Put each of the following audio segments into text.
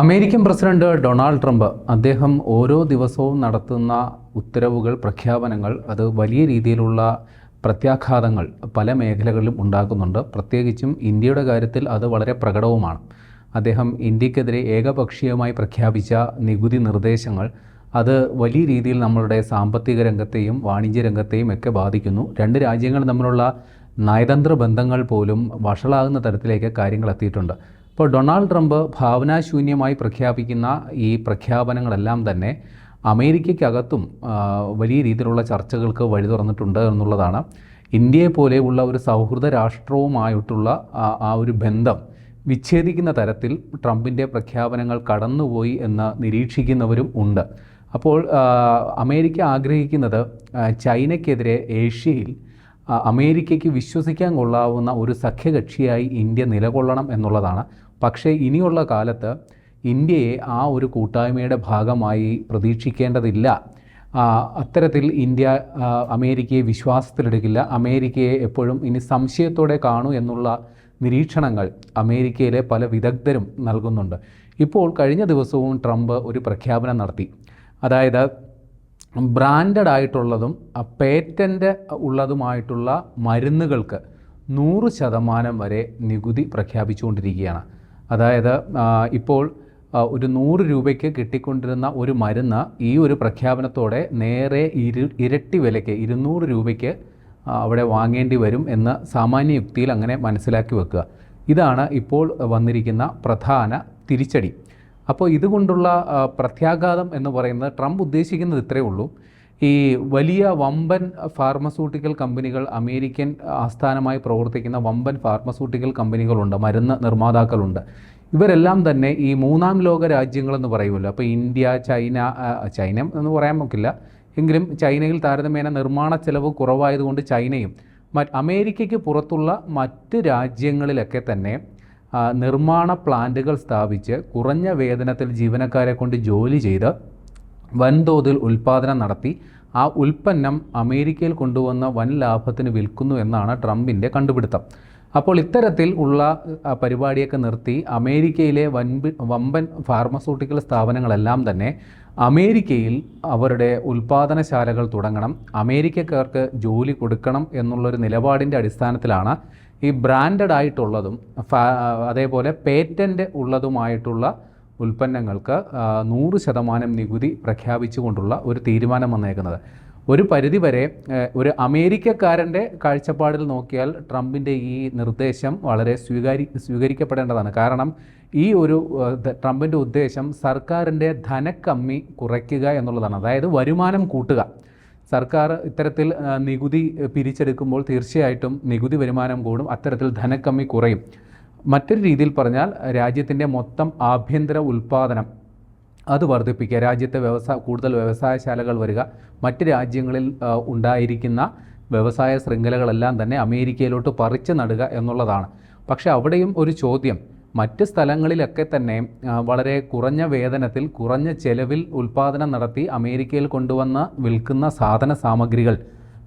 American president Donald Trump അദ്ദേഹം ഓരോ ദിവസവും നടത്തുന്ന ഉത്തരവുകൾ പ്രഖ്യാപനങ്ങൾ അത് വലിയ രീതിയിലുള്ള പ്രത്യാഘാതങ്ങൾ പല മേഖലകളിലും ഉണ്ടാക്കുന്നുണ്ട്. പ്രത്യേകിച്ചും ഇന്ത്യയുടെ കാര്യത്തിൽ അത് വളരെ പ്രകടവുമാണ്. അദ്ദേഹം ഇന്ത്യക്കെതിരെ ഏകപക്ഷീയമായി പ്രഖ്യാപിച്ച നികുതി നിർദ്ദേശങ്ങൾ അത് വലിയ രീതിയിൽ നമ്മളുടെ സാമ്പത്തിക രംഗത്തെയും വാണിജ്യ രംഗത്തെയും ഒക്കെ ബാധിക്കുന്നു. രണ്ട് രാജ്യങ്ങൾ തമ്മിലുള്ള നയതന്ത്ര ബന്ധങ്ങൾ പോലും വഷളാകുന്ന തരത്തിലേക്ക് കാര്യങ്ങൾ എത്തിയിട്ടുണ്ട്. ഇപ്പോൾ ഡൊണാൾഡ് ട്രംപ് ഭാവനാശൂന്യമായി പ്രഖ്യാപിക്കുന്ന ഈ പ്രഖ്യാപനങ്ങളെല്ലാം തന്നെ അമേരിക്കയ്ക്കകത്തും വലിയ രീതിയിലുള്ള ചർച്ചകൾക്ക് വഴി തുറന്നിട്ടുണ്ട് എന്നുള്ളതാണ്. ഇന്ത്യയെ പോലെയുള്ള ഒരു സൗഹൃദ രാഷ്ട്രവുമായിട്ടുള്ള ആ- ഒരു ബന്ധം വിച്ഛേദിക്കുന്ന തരത്തിൽ ട്രംപിന്റെ പ്രഖ്യാപനങ്ങൾ കടന്നുപോയി എന്ന് നിരീക്ഷിക്കുന്നവരും ഉണ്ട്. അപ്പോൾ അമേരിക്ക ആഗ്രഹിക്കുന്നത് ചൈനയ്ക്കെതിരെ ഏഷ്യയിൽ അമേരിക്കയ്ക്ക് വിശ്വസിക്കാൻ കൊള്ളാവുന്ന ഒരു സഖ്യകക്ഷിയായി ഇന്ത്യ നിലകൊള്ളണം എന്നുള്ളതാണ്. പക്ഷേ ഇനിയുള്ള കാലത്ത് ഇന്ത്യയെ ആ ഒരു കൂട്ടായ്മയുടെ ഭാഗമായി പ്രതീക്ഷിക്കേണ്ടതില്ല. അത്തരത്തിൽ ഇന്ത്യ അമേരിക്കയെ വിശ്വാസത്തിലെടുക്കില്ല. അമേരിക്കയെ എപ്പോഴും ഇനി സംശയത്തോടെ കാണൂ എന്നുള്ള നിരീക്ഷണങ്ങൾ അമേരിക്കയിലെ പല വിദഗ്ധരും നൽകുന്നുണ്ട്. ഇപ്പോൾ കഴിഞ്ഞ ദിവസവും ട്രംപ് ഒരു പ്രഖ്യാപനം നടത്തി. അതായത് ബ്രാൻഡഡ് ആയിട്ടുള്ളതും പേറ്റന്റ് ഉള്ളതുമായിട്ടുള്ള മരുന്നുകൾക്ക് നൂറ് ശതമാനം വരെ നികുതി പ്രഖ്യാപിച്ചുകൊണ്ടിരിക്കുകയാണ്. അതായത് ഇപ്പോൾ ഒരു നൂറ് രൂപയ്ക്ക് കിട്ടിക്കൊണ്ടിരുന്ന ഒരു മരുന്ന് ഈ ഒരു പ്രഖ്യാപനത്തോടെ നേരെ ഇരു ഇരട്ടി വിലയ്ക്ക് ഇരുന്നൂറ് രൂപയ്ക്ക് അവിടെ വാങ്ങേണ്ടി വരും എന്ന് സാമാന്യ യുക്തിയിൽ അങ്ങനെ മനസ്സിലാക്കി വെക്കുക. ഇതാണ് ഇപ്പോൾ വന്നിരിക്കുന്ന പ്രധാന തിരിച്ചടി. അപ്പോൾ ഇതുകൊണ്ടുള്ള പ്രത്യാഘാതം എന്ന് പറയുന്നത് ട്രംപ് ഉദ്ദേശിക്കുന്നത് ഇത്രയേ ഉള്ളൂ. ഈ വലിയ വമ്പൻ ഫാർമസ്യൂട്ടിക്കൽ കമ്പനികൾ അമേരിക്കൻ ആസ്ഥാനമായി പ്രവർത്തിക്കുന്ന വമ്പൻ ഫാർമസ്യൂട്ടിക്കൽ കമ്പനികളുണ്ട് മരുന്ന് നിർമ്മാതാക്കളുണ്ട്. ഇവരെല്ലാം തന്നെ ഈ മൂന്നാം ലോക രാജ്യങ്ങളെന്ന് പറയുമല്ലോ. അപ്പോൾ ഇന്ത്യ ചൈന ചൈന എന്ന് പറയാൻ നോക്കില്ല എങ്കിലും ചൈനയിൽ താരതമ്യേന നിർമ്മാണ ചെലവ് കുറവായതുകൊണ്ട് ചൈനയും മറ്റ് അമേരിക്കയ്ക്ക് പുറത്തുള്ള മറ്റ് രാജ്യങ്ങളിലൊക്കെ തന്നെ നിർമ്മാണ പ്ലാന്റുകൾ സ്ഥാപിച്ച് കുറഞ്ഞ വേതനത്തിൽ ജീവനക്കാരെ കൊണ്ട് ജോലി ചെയ്ത് വൻതോതിൽ ഉൽപ്പാദനം നടത്തി ആ ഉൽപ്പന്നം അമേരിക്കയിൽ കൊണ്ടുവന്ന വൻ ലാഭത്തിന് വിൽക്കുന്നു എന്നാണ് ട്രംപിന്റെ കണ്ടുപിടുത്തം. അപ്പോൾ ഇത്തരത്തിൽ ഉള്ള പരിപാടിയൊക്കെ നിർത്തി അമേരിക്കയിലെ വൻപി വമ്പൻ ഫാർമസ്യൂട്ടിക്കൽ സ്ഥാപനങ്ങളെല്ലാം തന്നെ അമേരിക്കയിൽ അവരുടെ ഉൽപ്പാദനശാലകൾ തുടങ്ങണം അമേരിക്കക്കാർക്ക് ജോലി കൊടുക്കണം എന്നുള്ളൊരു നിലപാടിന്റെ അടിസ്ഥാനത്തിലാണ് ഈ ബ്രാൻഡഡ് ആയിട്ടുള്ളതും അതേപോലെ പേറ്റന്റ് ഉള്ളതുമായിട്ടുള്ള ഉൽപ്പന്നങ്ങൾക്ക് നൂറ് ശതമാനം നികുതി പ്രഖ്യാപിച്ചുകൊണ്ടുള്ള ഒരു തീരുമാനം വന്നേക്കുന്നത്. ഒരു പരിധിവരെ ഒരു അമേരിക്കക്കാരന്റെ കാഴ്ചപ്പാടിൽ നോക്കിയാൽ ട്രംപിന്റെ ഈ നിർദ്ദേശം വളരെ സ്വീകാരി സ്വീകരിക്കപ്പെടേണ്ടതാണ്. കാരണം ഈ ഒരു ട്രംപിന്റെ ഉദ്ദേശം സർക്കാരിന്റെ ധനക്കമ്മി കുറയ്ക്കുക എന്നുള്ളതാണ്. അതായത് വരുമാനം കൂട്ടുക. സർക്കാർ ഇത്തരത്തിൽ നികുതി പിരിച്ചെടുക്കുമ്പോൾ തീർച്ചയായിട്ടും നികുതി വരുമാനം കൂടും അത്തരത്തിൽ ധനക്കമ്മി കുറയും. മറ്റൊരു രീതിയിൽ പറഞ്ഞാൽ രാജ്യത്തിന്റെ മൊത്തം ആഭ്യന്തര ഉൽപ്പാദനം അത് വർദ്ധിപ്പിക്കുക. രാജ്യത്തെ വ്യവസായ കൂടുതൽ വ്യവസായശാലകൾ വരിക. മറ്റ് രാജ്യങ്ങളിൽ ഉണ്ടായിരിക്കുന്ന വ്യവസായ ശൃംഖലകളെല്ലാം തന്നെ അമേരിക്കയിലോട്ട് പറിച്ചു നടുക എന്നുള്ളതാണ്. പക്ഷേ അവിടെയും ഒരു ചോദ്യം മറ്റ് സ്ഥലങ്ങളിലൊക്കെ തന്നെ വളരെ കുറഞ്ഞ വേതനത്തിൽ കുറഞ്ഞ ചെലവിൽ ഉൽപ്പാദനം നടത്തി അമേരിക്കയിൽ കൊണ്ടുവന്ന് വിൽക്കുന്ന സാധന സാമഗ്രികൾ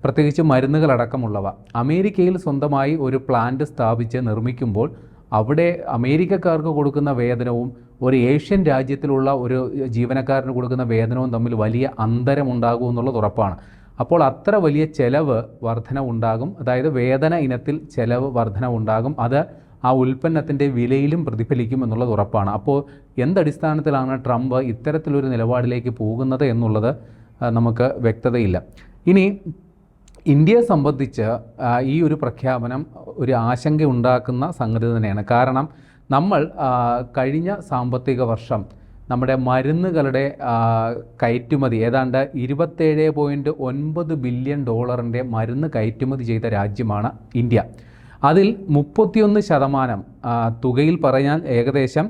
പ്രത്യേകിച്ച് മരുന്നുകളടക്കമുള്ളവ അമേരിക്കയിൽ സ്വന്തമായി ഒരു പ്ലാന്റ് സ്ഥാപിച്ച് നിർമ്മിക്കുമ്പോൾ അവിടെ അമേരിക്കക്കാർക്ക് കൊടുക്കുന്ന വേതനവും ഒരു ഏഷ്യൻ രാജ്യത്തിലുള്ള ഒരു ജീവനക്കാരന് കൊടുക്കുന്ന വേതനവും തമ്മിൽ വലിയ അന്തരമുണ്ടാകും എന്നുള്ളത് ഉറപ്പാണ്. അപ്പോൾ അത്ര വലിയ ചെലവ് വർധന ഉണ്ടാകും അതായത് വേതന ഇനത്തിൽ ചെലവ് വർധന ഉണ്ടാകും അത് ആ ഉൽപ്പന്നത്തിന്റെ വിലയിലും പ്രതിഫലിക്കും എന്നുള്ളത് ഉറപ്പാണ്. അപ്പോൾ എന്തടിസ്ഥാനത്തിലാണ് ട്രംപ് ഇത്തരത്തിലൊരു നിലപാടിലേക്ക് പോകുന്നത് എന്നുള്ളത് നമുക്ക് വ്യക്തതയില്ല. ഇനി ഇന്ത്യയെ സംബന്ധിച്ച് ഈ ഒരു പ്രഖ്യാപനം ഒരു ആശങ്ക ഉണ്ടാക്കുന്ന സംഗതി തന്നെയാണ്. കാരണം നമ്മൾ കഴിഞ്ഞ സാമ്പത്തിക വർഷം നമ്മുടെ മരുന്നുകളുടെ കയറ്റുമതി ഏതാണ്ട് ഇരുപത്തേഴ് പോയിന്റ് ഒൻപത് ബില്യൺ ഡോളറിന്റെ മരുന്ന് കയറ്റുമതി ചെയ്ത രാജ്യമാണ് ഇന്ത്യ. അതിൽ മുപ്പത്തിയൊന്ന് ശതമാനം തുകയിൽ പറഞ്ഞാൽ ഏകദേശം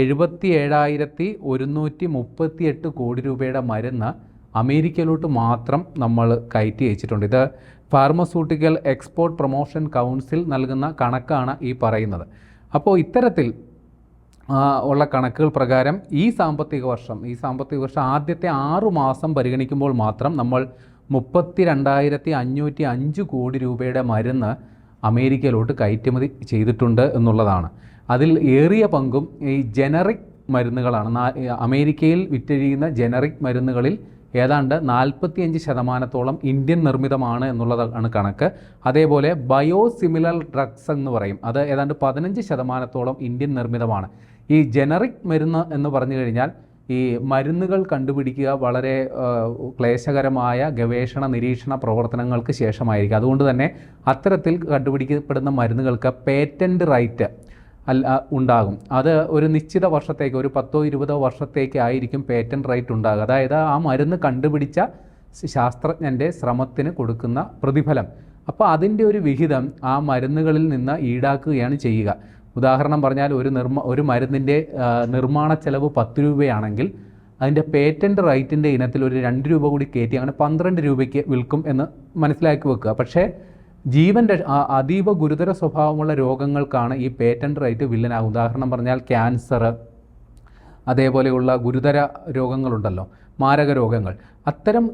എഴുപത്തി ഏഴായിരത്തി ഒരുന്നൂറ്റി മുപ്പത്തിയെട്ട് കോടി രൂപയുടെ മരുന്ന് അമേരിക്കയിലോട്ട് മാത്രം നമ്മൾ കയറ്റി അയച്ചിട്ടുണ്ട്. ഇത് ഫാർമസ്യൂട്ടിക്കൽ എക്സ്പോർട്ട് പ്രൊമോഷൻ കൗൺസിൽ നൽകുന്ന കണക്കാണ് ഈ പറയുന്നത്. അപ്പോൾ ഇത്തരത്തിൽ ഉള്ള കണക്കുകൾ പ്രകാരം ഈ സാമ്പത്തിക വർഷം ഈ സാമ്പത്തിക വർഷം ആദ്യത്തെ ആറു മാസം പരിഗണിക്കുമ്പോൾ മാത്രം നമ്മൾ മുപ്പത്തി രണ്ടായിരത്തി അഞ്ഞൂറ്റി അഞ്ച് കോടി രൂപയുടെ മരുന്ന് അമേരിക്കയിലോട്ട് കയറ്റുമതി ചെയ്തിട്ടുണ്ട് എന്നുള്ളതാണ്. അതിൽ ഏറിയ പങ്കും ഈ ജനറിക് മരുന്നുകളാണ്. അമേരിക്കയിൽ വിറ്റഴിയുന്ന ജനറിക് മരുന്നുകളിൽ ഏതാണ്ട് നാൽപ്പത്തിയഞ്ച് ശതമാനത്തോളം ഇന്ത്യൻ നിർമ്മിതമാണ് എന്നുള്ളതാണ് കണക്ക്. അതേപോലെ ബയോസിമിലർ ഡ്രഗ്സ് എന്ന് പറയും. അത് ഏതാണ്ട് പതിനഞ്ച് ശതമാനത്തോളം ഇന്ത്യൻ നിർമ്മിതമാണ്. ഈ ജനറിക് മരുന്ന് എന്ന് പറഞ്ഞു കഴിഞ്ഞാൽ ഈ മരുന്നുകൾ കണ്ടുപിടിക്കുക വളരെ ക്ലേശകരമായ ഗവേഷണ നിരീക്ഷണ പ്രവർത്തനങ്ങൾക്ക് ശേഷമായിരിക്കും. അതുകൊണ്ട് തന്നെ അത്തരത്തിൽ കണ്ടുപിടിക്കപ്പെടുന്ന മരുന്നുകൾക്ക് പേറ്റന്റ് റൈറ്റ് അല്ല ഉണ്ടാകും. അത് ഒരു നിശ്ചിത വർഷത്തേക്ക് ഒരു പത്തോ ഇരുപതോ വർഷത്തേക്ക് ആയിരിക്കും പേറ്റന്റ് റൈറ്റ് ഉണ്ടാകുക. അതായത് ആ മരുന്ന് കണ്ടുപിടിച്ച ശാസ്ത്രജ്ഞന്റെ ശ്രമത്തിന് കൊടുക്കുന്ന പ്രതിഫലം. അപ്പോൾ അതിന്റെ ഒരു വിഹിതം ആ മരുന്നുകളിൽ നിന്ന് ഈടാക്കുകയാണ് ചെയ്യുക. ഉദാഹരണം പറഞ്ഞാൽ ഒരു നിർമ്മ ഒരു മരുന്നിന്റെ നിർമ്മാണ ചെലവ് പത്ത് രൂപയാണെങ്കിൽ അതിന്റെ പേറ്റന്റ് റൈറ്റിന്റെ ഇനത്തിൽ ഒരു രണ്ട് രൂപ കൂടി കയറ്റി അങ്ങനെ പന്ത്രണ്ട് രൂപയ്ക്ക് വിൽക്കും എന്ന് മനസ്സിലാക്കി വെക്കുക. പക്ഷേ ജീവൻ അതീവ ഗുരുതര സ്വഭാവമുള്ള രോഗങ്ങൾക്കാണ് ഈ പേറ്റന്റ് റൈറ്റ് വില്ലനാകും ഉദാഹരണം പറഞ്ഞാൽ ക്യാൻസർ അതേപോലെയുള്ള ഗുരുതര രോഗങ്ങളുണ്ടല്ലോ. മാരക രോഗങ്ങൾ അത്തരം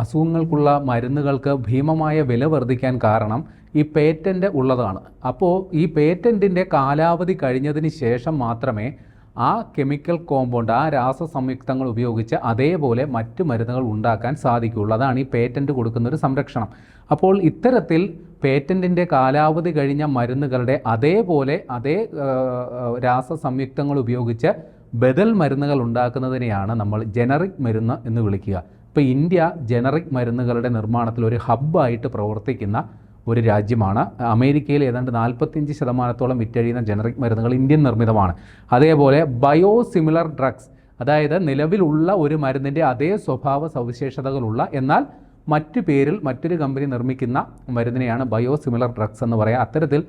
അസുഖങ്ങൾക്കുള്ള മരുന്നുകൾക്ക് ഭീമമായ വില വർദ്ധിക്കാൻ കാരണം ഈ പേറ്റന്റ് ഉള്ളതാണ്. അപ്പോൾ ഈ പേറ്റന്റിന്റെ കാലാവധി കഴിഞ്ഞതിന് ശേഷം മാത്രമേ ആ കെമിക്കൽ കോമ്പൗണ്ട് ആ രാസസംയുക്തങ്ങൾ ഉപയോഗിച്ച് അതേപോലെ മറ്റു മരുന്നുകൾ ഉണ്ടാക്കാൻ സാധിക്കുകയുള്ളൂ. അതാണ് ഈ പേറ്റന്റ് കൊടുക്കുന്ന ഒരു സംരക്ഷണം. അപ്പോൾ ഇത്തരത്തിൽ പേറ്റന്റിന്റെ കാലാവധി കഴിഞ്ഞ മരുന്നുകളുടെ അതേപോലെ അതേ രാസസംയുക്തങ്ങൾ ഉപയോഗിച്ച് ബദൽ മരുന്നുകൾ ഉണ്ടാക്കുന്നതിനെയാണ് നമ്മൾ ജനറിക് മരുന്ന് എന്ന് വിളിക്കുക. ഇപ്പോൾ ഇന്ത്യ ജനറിക് മരുന്നുകളുടെ നിർമ്മാണത്തിൽ ഒരു ഹബ്ബായിട്ട് പ്രവർത്തിക്കുന്ന ഒരു രാജ്യമാണ്. അമേരിക്കയിൽ ഏതാണ്ട് നാൽപ്പത്തിയഞ്ച് ശതമാനത്തോളം വിറ്റഴിയുന്ന ജനറിക് മരുന്നുകൾ ഇന്ത്യൻ നിർമ്മിതമാണ്. അതേപോലെ ബയോസിമിലർ ഡ്രഗ്സ് അതായത് നിലവിലുള്ള ഒരു മരുന്നിന്റെ അതേ സ്വഭാവ സവിശേഷതകളുള്ള എന്നാൽ മറ്റു പേരിൽ മറ്റൊരു കമ്പനി നിർമ്മിക്കുന്ന മരുന്നിനെയാണ് ബയോസിമിലർ ഡ്രഗ്സ് എന്ന് പറയുക അത്തരത്തിൽ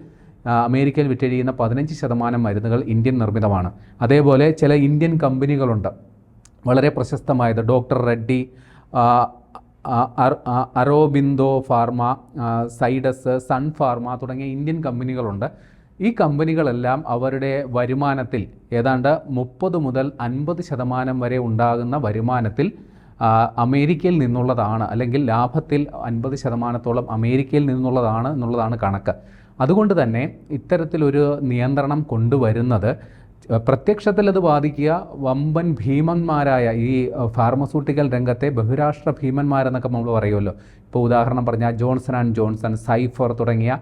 അമേരിക്കയിൽ വിറ്റഴിയുന്ന പതിനഞ്ച് ശതമാനം മരുന്നുകൾ ഇന്ത്യൻ നിർമ്മിതമാണ്. അതേപോലെ ചില ഇന്ത്യൻ കമ്പനികളുണ്ട്. വളരെ പ്രശസ്തമായത് doctor Reddy Aurobindo pharma Zydus sun pharma തുടങ്ങിയ ഇന്ത്യൻ കമ്പനികളുണ്ട്. ഈ കമ്പനികളെല്ലാം അവരുടെ വരുമാനത്തിൽ ഏതാണ്ട് മുപ്പത് മുതൽ അൻപത് ശതമാനം വരെ ഉണ്ടാകുന്ന വരുമാനത്തിൽ അമേരിക്കയിൽ നിന്നുള്ളതാണ്. അല്ലെങ്കിൽ ലാഭത്തിൽ അൻപത് ശതമാനത്തോളം അമേരിക്കയിൽ നിന്നുള്ളതാണ് എന്നുള്ളതാണ് കണക്ക്. അതുകൊണ്ട് തന്നെ ഇത്തരത്തിലൊരു നിയന്ത്രണം കൊണ്ടുവരുന്നത് പ്രത്യക്ഷത്തിൽ അത് ബാധിക്കുക വമ്പൻ ഭീമന്മാരായ ഈ ഫാർമസ്യൂട്ടിക്കൽ രംഗത്തെ ബഹുരാഷ്ട്ര ഭീമന്മാരെന്നൊക്കെ നമ്മൾ പറയുമല്ലോ. ഇപ്പോൾ ഉദാഹരണം പറഞ്ഞാൽ ജോൺസൺ ആൻഡ് ജോൺസൺ സൈഫർ തുടങ്ങിയ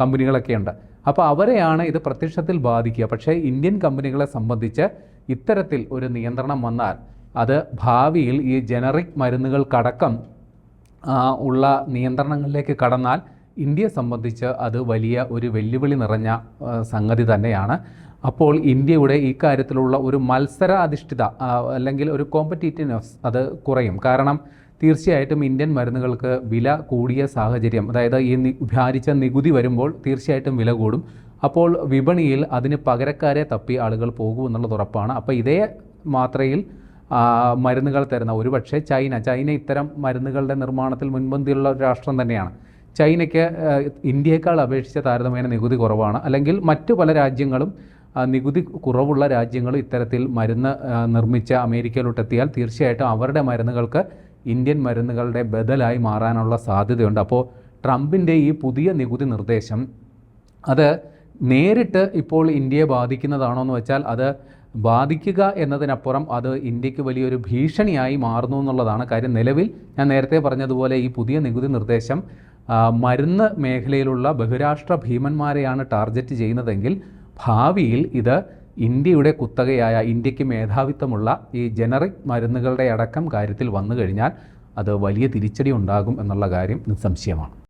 കമ്പനികളൊക്കെയുണ്ട് അപ്പോൾ അവരെയാണ് ഇത് പ്രത്യക്ഷത്തിൽ ബാധിക്കുക. പക്ഷേ ഇന്ത്യൻ കമ്പനികളെ സംബന്ധിച്ച് ഇത്തരത്തിൽ ഒരു നിയന്ത്രണം വന്നാൽ അത് ഭാവിയിൽ ഈ ജനറിക് മരുന്നുകൾക്കടക്കം ഉള്ള നിയന്ത്രണങ്ങളിലേക്ക് കടന്നാൽ ഇന്ത്യയെ സംബന്ധിച്ച് അത് വലിയ ഒരു വെല്ലുവിളി നിറഞ്ഞ സംഗതി തന്നെയാണ്. അപ്പോൾ ഇന്ത്യയുടെ ഈ കാര്യത്തിലുള്ള ഒരു മത്സര അധിഷ്ഠിത അല്ലെങ്കിൽ ഒരു കോമ്പറ്റീറ്റീവ്നെസ് അത് കുറയും. കാരണം തീർച്ചയായിട്ടും ഇന്ത്യൻ മരുന്നുകൾക്ക് വില കൂടിയ സാഹചര്യം അതായത് ഈ ഭാരിച്ച നികുതി വരുമ്പോൾ തീർച്ചയായിട്ടും വില കൂടും. അപ്പോൾ വിപണിയിൽ അതിന് പകരക്കാരെ തപ്പി ആളുകൾ പോകുമെന്നുള്ളത് ഉറപ്പാണ്. അപ്പോൾ ഇതേ മാത്രയിൽ മരുന്നുകൾ തരുന്ന ഒരുപക്ഷെ ചൈന ചൈന ഇത്തരം മരുന്നുകളുടെ നിർമ്മാണത്തിൽ മുൻപന്തിയുള്ള രാഷ്ട്രം തന്നെയാണ്. ചൈനയ്ക്ക് ഇന്ത്യയേക്കാൾ അപേക്ഷിച്ച് താരതമ്യേന നികുതി കുറവാണ്. അല്ലെങ്കിൽ മറ്റു പല രാജ്യങ്ങളും നികുതി കുറവുള്ള രാജ്യങ്ങൾ ഇത്തരത്തിൽ മരുന്ന് നിർമ്മിച്ച അമേരിക്കയിലോട്ടെത്തിയാൽ തീർച്ചയായിട്ടും അവരുടെ മരുന്നുകൾക്ക് ഇന്ത്യൻ മരുന്നുകളുടെ ബദലായി മാറാനുള്ള സാധ്യതയുണ്ട്. അപ്പോൾ ട്രംപിന്റെ ഈ പുതിയ നികുതി നിർദ്ദേശം അത് നേരിട്ട് ഇപ്പോൾ ഇന്ത്യയെ ബാധിക്കുന്നതാണോ എന്ന് വെച്ചാൽ അത് ബാധിക്കുക എന്നതിനപ്പുറം അത് ഇന്ത്യയ്ക്ക് വലിയൊരു ഭീഷണിയായി മാറുന്നു എന്നുള്ളതാണ് കാര്യം. നിലവിൽ ഞാൻ നേരത്തെ പറഞ്ഞതുപോലെ ഈ പുതിയ നികുതി നിർദ്ദേശം മരുന്ന് മേഖലയിലുള്ള ബഹുരാഷ്ട്ര ഭീമന്മാരെയാണ് ടാർഗറ്റ് ചെയ്യുന്നതെങ്കിൽ ഭാവിയിൽ ഇത് ഇന്ത്യയുടെ കുത്തകയായ ഇന്ത്യയ്ക്ക് മേധാവിത്വമുള്ള ഈ ജനറിക് മരുന്നുകളുടെ അടക്കം കാര്യത്തിൽ വന്നു കഴിഞ്ഞാൽ അത് വലിയ തിരിച്ചടി ഉണ്ടാകും എന്നുള്ള കാര്യം നിസ്സംശയമാണ്.